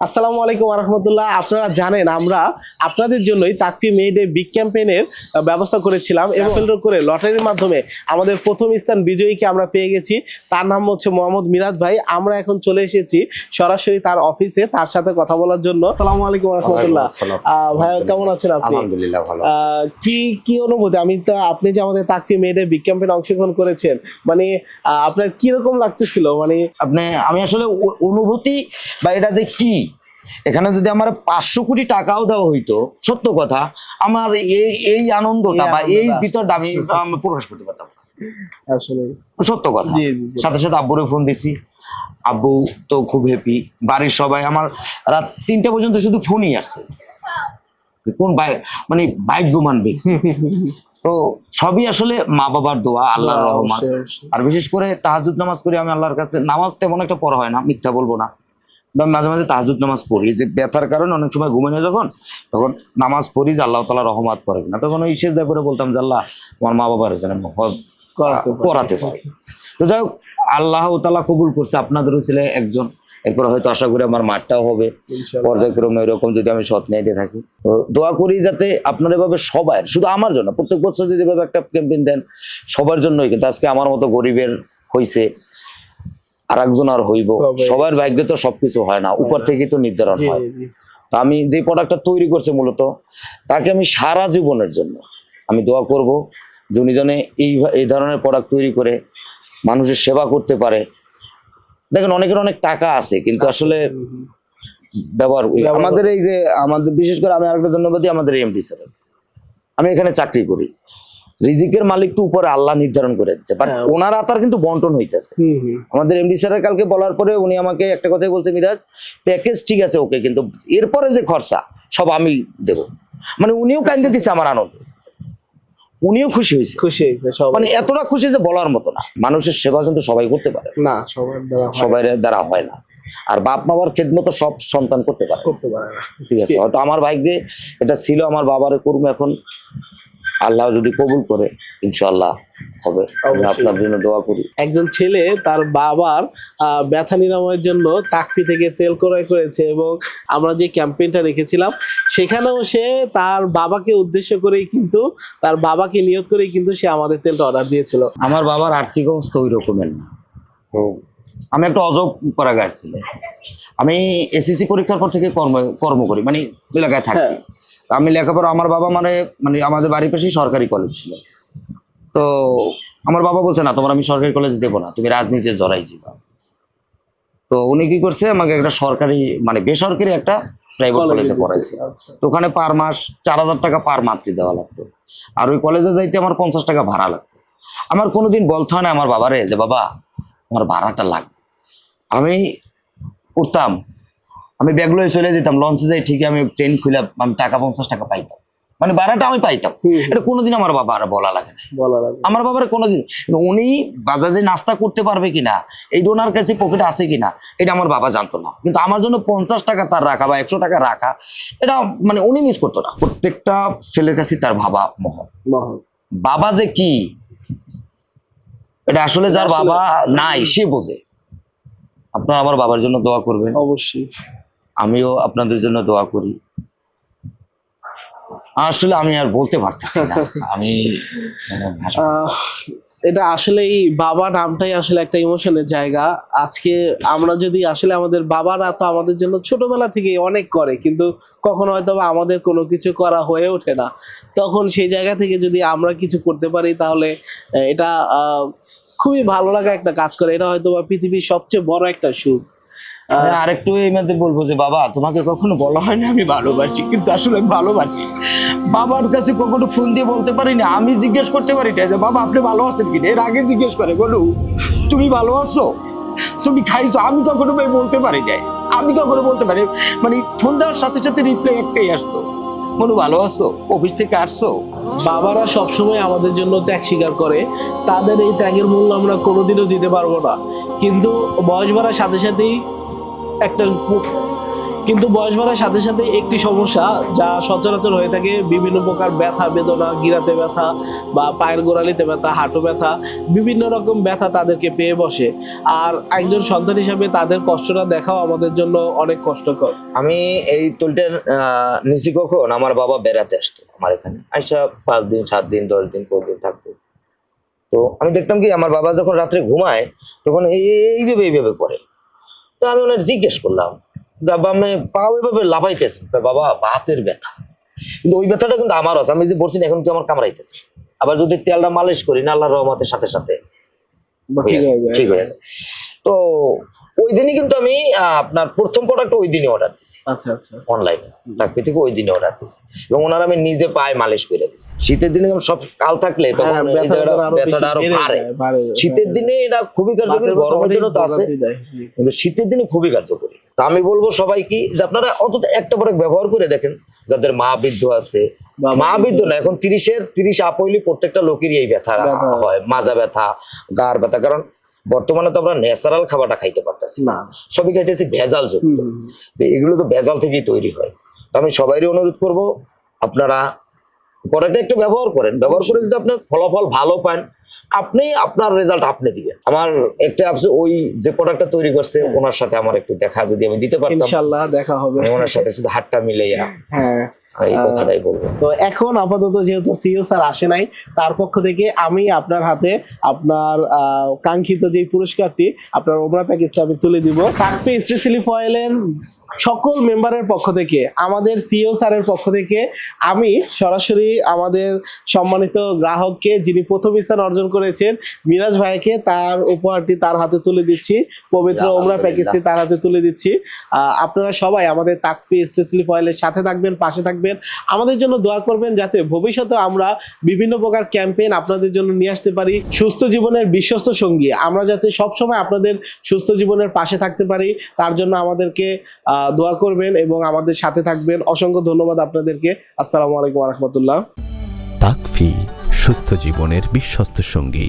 আসসালামু আলাইকুম রহমতুল্লাহ আপনারা জানেন আমরা আপনাদের জন্যই তাকফি মেয়েডে বিগ ক্যাম্পেইনের ব্যবস্থা করেছিলাম এবং করে লটারির মাধ্যমে আমাদের প্রথম স্থান বিজয়ীকে আমরা পেয়ে গেছি। তার নাম হচ্ছে মোহাম্মদ মিরাজ ভাই। আমরা এখন চলে এসেছি সরাসরি তার অফিসে তার সাথে কথা বলার জন্য। আসসালামু আলাইকুম রহমতুল্লাহ আহ, ভাই কেমন আছেন আপনি? আলহামদুলিল্লাহ ভালো আহ, কি কি অনুভূতি? আমি তো আপনি যে আমাদের তাকফি মেয়েডে বিগ ক্যাম্পেইনে অংশগ্রহণ করেছেন মানে আপনার কি রকম লাগতেছিল? মানে আপনি আমি আসলে অনুভূতি বা এটা যে কি এখানে যদি আমার পাঁচশো কোটি টাকাও দেওয়া হইতো সত্য কথা আমার এই এই আনন্দটা বা এই। ভিতরটা আমি প্রকাশ করতে পারতাম আসলে। সত্য কথা। সাথে সাথে আব্বুরে ফোন দিছি। আব্বু তো খুব হ্যাপি বাড়ির সবাই আমার রাত তিনটা পর্যন্ত শুধু ফোনই আসছে কোন ভাই- মানে ভাগ্যমান ব্যক্তি তো সবই আসলে মা বাবার দোয়া আল্লাহর রহমান অবশ্যই, অবশ্যই। আর বিশেষ করে তাহাজুদ নামাজ পড়ি আমি আল্লাহর কাছে নামাজ তেমন একটা পড়া হয় না মিথ্যা বলব না। বা মাঝে মাঝে তাহাজুদ নামাজ পড়ি। যে ব্যথার কারণে অনেক সময় ঘুমে না যখন তখন নামাজ পড়ি যে আল্লাহ তালা রহমাত করেন না তখন ওই শেষ করে বলতাম যে আল্লাহ আমার মা বাবার যেন হজ করাতে পারি। তো যাই হোক আল্লাহ তালা কবুল করছে আপনাদেরও ছিল একজন। এরপর হয়তো আশা করি আমার মাঠটাও হবে। পর্যায়ক্রমে এরকম যদি আমি সৎ নেটে থাকি। তো দোয়া করি যাতে আপনার এভাবে সবার শুধু আমার জন্য প্রত্যেক বছর যদি এভাবে একটা ক্যাম্পেইন দেন সবার জন্যই। কিন্তু আজকে আমার মতো গরিবের হইছে আর একজন আর হইব। সবার ভাগ্যে তো সবকিছু হয় না উপর থেকে তো নির্ধারণ হয়। তো আমি যে প্রোডাক্টটা তৈরি করছি মূলত তাকে আমি সারা জীবনের জন্য আমি দোয়া করব যে উনি যেন এই এই ধরনের প্রোডাক্ট তৈরি করে মানুষের সেবা করতে পারে। দেখেন অনেকের অনেক টাকা আছে কিন্তু আসলে। ব্যবহার আমাদের এই যে আমাদের বিশেষ করে আমি আরেকটা ধন্যবাদ দিই আমাদের এমডি স্যার আমি এখানে চাকরি করি। রিজিকের মালিক তো উপরে আল্লাহ নির্ধারণ করে দিচ্ছে বাট হ্যাঁ। ওনার আতার কিন্তু বন্টন হইতেছে। আমাদের এমডি স্যারের কালকে বলার পরে উনি আমাকে একটা কথাই বলছে মিরাজ প্যাকেজ ঠিক আছে ওকে কিন্তু এরপরে যে খরচা সব আমি দেব। মানে উনিও কান্দে দিছে আমার আনন্দ। উনিও খুশি হয়েছে। খুশি হয়েছে সবাই। মানে এতটা খুশি যে বলার মতো না। মানুষের সেবা কিন্তু সবাই করতে পারে। না সবার দ্বারা সবাই দ্বারা হয় না। আর বাপ মাবার খেদমতো সব সন্তান করতে পারে। করতে পারে না। ঠিক আছে হয়তো আমার ভাগ্যে এটা ছিল আমার বাবার করব এখন। আল্লাহ যদি কবুল করে ইনশাল্লাহ হবে। আমি আপনার জন্য দোয়া করি। একজন ছেলে তার বাবার আহ, ব্যথা নিরাময়ের জন্য তাকফি থেকে তেল ক্রয় করেছে এবং আমরা যে ক্যাম্পেইনটা রেখেছিলাম সেখানেও সে তার বাবাকে উদ্দেশ্য করেই কিন্তু তার বাবাকে নিয়ত করেই কিন্তু সে আমাদের তেলটা অর্ডার দিয়েছিল। আমার বাবার আর্থিক অবস্থা ওই রকমের না। আমি একটা অজব করাগার ছিলেন আমি এসএসসি পরীক্ষার পর থেকে কর্ম কর্ম করি মানে এলাকায় থাকি। হ্যাঁ। আমি লেখাপড়া আমার বাবা মানে মানে আমাদের বাড়ির পাশেই সরকারি কলেজ ছিল। তো আমার বাবা বলছে না তোমার আমি সরকারি কলেজ দেবো না তুমি রাজনীতিতে জড়াই যাবা তো উনি কি করছে আমাকে একটা সরকারি মানে বেসরকারি একটা প্রাইভেট কলেজে পড়াইছে। আচ্ছা। তো ওখানে পার মাস চার হাজার টাকা পার মাত্রই দেওয়া লাগতো। আর ওই কলেজে যাইতে আমার পঞ্চাশ টাকা ভাড়া লাগতো। আমার কোনোদিন বলতে হয় না আমার বাবারে যে বাবা আমার ভাড়াটা লাগবে। আমি উঠতাম আমি ব্যাগ লয়ে চলে যেতাম লঞ্চে যাই ঠিকই আমি ট্রেন খুলে আমি টাকা পঞ্চাশ টাকা পাইতাম। মানে ভাড়াটা আমি পাইতাম। এটা কোনোদিন আমার বাবা আর বলা লাগে না। বলা লাগে আমার বাবার কোনোদিন কিন্তু উনি বাজারে নাস্তা করতে পারবে কিনা এই ওনার কাছে পকেটে আছে কিনা এটা আমার বাবা জানতো না। কিন্তু আমার জন্য পঞ্চাশ টাকা তার রাখা বা একশো টাকা রাখা এটা মানে উনি মিস করতো না। প্রত্যেকটা ছেলের কাছে তার ভাবা মহৎ। মহৎ। বাবা যে কি এটা আসলে যার বাবা নাই সে বোঝে। আপনারা আমার বাবার জন্য দোয়া করবেন। অবশ্যই। আমিও আপনাদের জন্য দোয়া করি। আসলে আমি আর বলতে পারতেছি না। আমি এটা আসলে এই বাবা নামটাই আসলে একটা ইমোশনের জায়গা। আজকে আমরা যদি আসলে আমাদের বাবারা তো আমাদের জন্য ছোটবেলা থেকে অনেক করে কিন্তু কখনো হয়তো আমাদের কোনো কিছু করা হয়ে ওঠে না। তখন সেই জায়গা থেকে যদি আমরা কিছু করতে পারি তাহলে এটা খুবই ভালো লাগা একটা কাজ করে। এটা হয়তো বা পৃথিবীর সবচেয়ে বড় একটা সুখ। আরেকটু এই মধ্যে বলব যে বাবা তোমাকে কখনো বলা হয় না আমি ভালোবাসি কিন্তু আসলে ভালোবাসি। বাবার কাছে কখনো ফোন দিয়ে বলতে পারি না আমি জিজ্ঞেস করতে পারি না যে বাবা আপনি ভালো আছেন কিনা এর আগে জিজ্ঞেস করে বলু তুমি ভালো আছো? তুমি খাইছো? আমি কখনো ভাই বলতে পারি নাই। আমি কখনো বলতে পারি মানে ফোন দেওয়ার সাথে সাথে রিপ্লাই একটাই আসতো। মনু ভালো আছো? অফিস থেকে আসছো? বাবারা সবসময় আমাদের জন্য ত্যাগ স্বীকার করে। তাদের এই ত্যাগের মূল্য আমরা কোনোদিনও দিতে পারব না। কিন্তু বয়স বাড়ার সাথে সাথেই একটা কিন্তু বয়স বাড়ার সাথে সাথে একটি সমস্যা যা সচরাচর হয়ে থাকে, বিভিন্ন প্রকার ব্যথা, বেদনা, গিরাতে ব্যথা বা পায়ের গোড়ালিতে ব্যথা, হাঁটু ব্যথা, বিভিন্ন রকম ব্যথা তাদেরকে পেয়ে বসে। আর একজন সন্তান হিসাবে তাদের কষ্টটা দেখাও আমাদের জন্য অনেক কষ্টকর। আমি এই তুলটের নিচি কখন? আমার বাবা বেড়াতে আসতো আমার এখানে। আইসা পাঁচ দিন, সাত দিন, দশ দিন, পনেরো দিন থাকতো। তো আমি দেখতাম কি, আমার বাবা যখন রাত্রে ঘুমায়, তখন এই, এই- এইভাবে এইভাবে করে। তো আমি ওনার জিজ্ঞেস করলাম যা আমি পাও ওইভাবে লাফাইতেছে বাবা বাতের ব্যথা। কিন্তু ওই ব্যথাটা কিন্তু আমার আছে আমি যে বলছি না, এখন কি আমার কামড়াইতেছে? আবার যদি তেলটা মালিশ করি না আল্লাহ রহমতের সাথে সাথে ঠিক হয়ে যায়। ঠিক তো ওই দিনই কিন্তু আমি আপনার প্রথম প্রোডাক্ট ওই দিনই অর্ডার দিছি। আচ্ছা আচ্ছা। অনলাইনে চাকরি থেকে ওই দিনে অর্ডার দিছি। এবং ওনার আমি নিজে পায়ে মালিশ করে দিছি। শীতের দিনে সব কাল থাকলে তখন হ্যাঁ, ব্যথাটা আরও বাড়ে। শীতের দিনে এটা খুবই কার্যকরী গরমের দিনও তো আছে। কিন্তু শীতের দিনে খুবই কার্যকরী। তা আমি বলব সবাই কি যে আপনারা অন্তত একটা প্রোডাক্ট ব্যবহার করে দেখেন যাদের মা বৃদ্ধ আছে। মা বৃদ্ধ না এখন তিরিশের তিরিশ আপ হইলে প্রত্যেকটা লোকেরই এই ব্যথা। হয়। মাজা ব্যথা গার ব্যথা। কারণ বর্তমানে তো আমরা ন্যাচারাল খাবারটা খাইতে পারতেছি। না। সবই খাইতেছি ভেজাল যুক্ত এগুলো তো ভেজাল থেকেই তৈরি হয়। তো আমি সবাইরই অনুরোধ করব আপনারা প্রোডাক্টটা একটু ব্যবহার করেন। ব্যবহার করে যদি আপনার ফলাফল ভালো পান আপনি আপনার রেজাল্ট আপনি দিবেন। আমার একটা আপসে ওই যে প্রোডাক্টটা তৈরি করছে ওনার সাথে আমার একটু দেখা যদি আমি দিতে পারতাম। ইনশাল্লাহ দেখা হবে। ওনার সাথে শুধু হাতটা মিলাইয়া হ্যাঁ। এই কথাটাই বলব। তো এখন আপাতত যেহেতু সিও স্যার আসে নাই তার পক্ষ থেকে আমি আপনার হাতে আপনার কাঙ্ক্ষিত যে পুরস্কারটি আপনার ওমরা প্যাকেজটা আমি তুলে দিব। থাকবে স্পেশালি ফয়েলের সকল মেম্বারের পক্ষ থেকে আমাদের সিও স্যারের পক্ষ থেকে আমি সরাসরি আমাদের সম্মানিত গ্রাহককে যিনি প্রথম স্থান অর্জন করেছেন মিরাজ ভাইকে তার উপহারটি তার হাতে তুলে দিচ্ছি। পবিত্র ওমরা প্যাকেজটি তার হাতে তুলে দিচ্ছি। আহ, আপনারা সবাই আমাদের তাকফি স্পেশালি ফয়েলের সাথে থাকবেন পাশে থাকবেন। আমাদের জন্য দোয়া করবেন যাতে ভবিষ্যতে আমরা বিভিন্ন প্রকার ক্যাম্পেইন আপনাদের জন্য নিয়ে আসতে পারি। সুস্থ জীবনের বিশ্বস্ত সঙ্গী। আমরা যাতে সবসময় আপনাদের সুস্থ জীবনের পাশে থাকতে পারি, তার জন্য আমাদেরকে দোয়া করবেন এবং আমাদের সাথে থাকবেন। অসংখ্য ধন্যবাদ আপনাদেরকে। আসসালামু আলাইকুম রহমতুল্লাহ। তাকফি, সুস্থ জীবনের বিশ্বস্ত সঙ্গী।